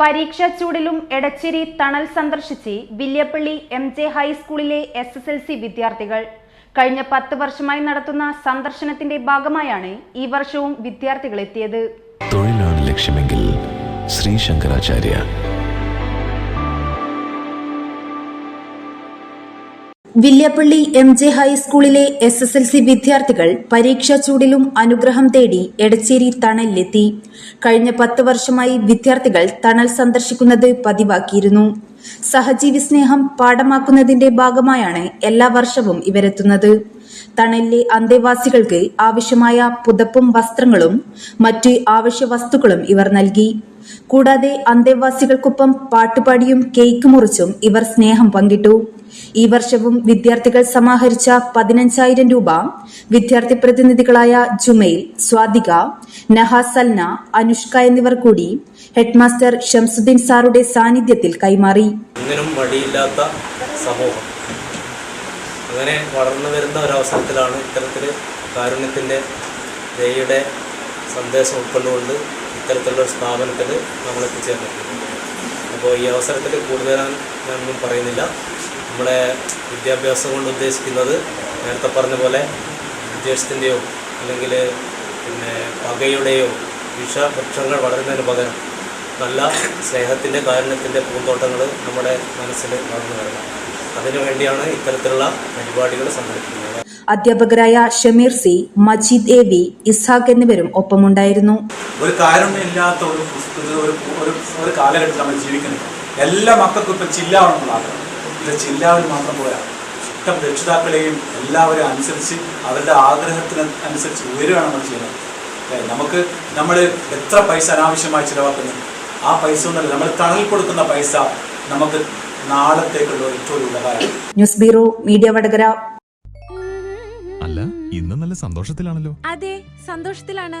പരീക്ഷാ ചൂടിലും എടച്ചേരി തണൽ സന്ദർശിച്ച് Villiappally M J ഹൈസ്കൂളിലെ എസ് എസ് എൽ സി വിദ്യാർത്ഥികൾ. കഴിഞ്ഞ പത്ത് വർഷമായി നടത്തുന്ന സന്ദർശനത്തിന്റെ ഭാഗമായാണ് ഈ വർഷവും വിദ്യാർത്ഥികൾ എത്തിയത്. തൊഴിലാണ് ലക്ഷ്യമെങ്കിൽ ശ്രീ ശങ്കരാചാര്യ വില്യപ്പള്ളി എം ജെ ഹൈസ്കൂളിലെ എസ് എസ് എൽ സി വിദ്യാർത്ഥികൾ പരീക്ഷാ ചൂടിലും അനുഗ്രഹം തേടി എടച്ചേരി തണലിലെത്തി. കഴിഞ്ഞ പത്ത് വർഷമായി വിദ്യാർത്ഥികൾ തണൽ സന്ദർശിക്കുന്നത് പതിവാക്കിയിരുന്നു. സഹജീവി സ്നേഹം പാഠമാക്കുന്നതിന്റെ ഭാഗമായാണ് എല്ലാ വർഷവും ഇവരെത്തുന്നത്. തണലിലെ അന്തേവാസികൾക്ക് ആവശ്യമായ പുതപ്പും വസ്ത്രങ്ങളും മറ്റ് ആവശ്യ വസ്തുക്കളും ഇവർ നൽകി. കൂടാതെ അന്തേവാസികൾക്കൊപ്പം പാട്ടുപാടിയും കേക്ക് മുറിച്ചും ഇവർ സ്നേഹം പങ്കിട്ടു. ഈ വർഷവും വിദ്യാർത്ഥികൾ സമാഹരിച്ച പതിനഞ്ചായിരം രൂപ വിദ്യാർത്ഥി പ്രതിനിധികളായ ജുമൈൽ സ്വാതിക നഹാസൽന അനുഷ്ക എന്നിവർ കൂടി ഹെഡ്മാസ്റ്റർ ഷംസുദ്ദീൻ സാറുടെ സാന്നിധ്യത്തിൽ കൈമാറി. അങ്ങനെ വളർന്നു വരുന്ന ഒരവസരത്തിലാണ് ഇത്തരത്തിൽ കാരുണ്യത്തിന്റെ ദയയുടെ സന്ദേശം ഉൾക്കൊണ്ടുകൊണ്ട് ഇത്തരത്തിലുള്ള സ്ഥാപനത്തിൽ നമ്മൾ എത്തിച്ചേർന്നിട്ടുണ്ട് അപ്പോൾ ഈ അവസരത്തിൽ കൂടുതൽ ഞാനൊന്നും പറയുന്നില്ല. നമ്മുടെ വിദ്യാഭ്യാസം കൊണ്ട് ഉദ്ദേശിക്കുന്നത് നേരത്തെ പറഞ്ഞ പോലെ വിദ്വേഷത്തിന്റെയോ അല്ലെങ്കിൽ പിന്നെ പകയുടെയോ വിഷവൃക്ഷങ്ങൾ വളരുന്നതിന് പകരം നല്ല സ്നേഹത്തിന്റെ കാരുണ്യത്തിന്റെ പൂന്തോട്ടങ്ങൾ നമ്മുടെ മനസ്സിൽ വളർന്നു വരണം. അതിനുവേണ്ടിയാണ് ഇത്തരത്തിലുള്ള പരിപാടികൾ സംഘടിപ്പിക്കുന്നത്. അധ്യാപകരായ Shameer C Majeed A V Ishaq എന്നിവരും ഒപ്പമുണ്ടായിരുന്നു. ഒരു കാരണമില്ലാത്ത ഒരു പുസ്തക ഒരു ഒരു ഒരു കാലഘട്ടത്തിൽ നമ്മൾ ജീവിക്കുന്നത്. എല്ലാ മക്കൾക്കും ഇപ്പം ചില്ലാവണമെന്നുള്ള ആഗ്രഹം. ഇത് ചില്ലാവിന് മാത്രം പോരാ. ഇഷ്ടം രക്ഷിതാക്കളെയും എല്ലാവരെയും അനുസരിച്ച് അവരുടെ ആഗ്രഹത്തിന് അനുസരിച്ച് ഉയരുകയാണ് നമ്മൾ ചെയ്യുന്നത്. നമുക്ക് നമ്മൾ എത്ര പൈസ അനാവശ്യമായി ചിലവാക്കുന്നു? ആ പൈസ ഒന്നല്ല നമ്മൾ തണൽ കൊടുക്കുന്ന പൈസ നമുക്ക് നാളത്തേക്കുള്ള ഒരു ഉപകാരം ന്യൂസ് ബ്യൂറോ മീഡിയ വടകര. അല്ല ഇന്ന് നല്ല സന്തോഷത്തിലാണല്ലോ. അതെ സന്തോഷത്തിലാണ്.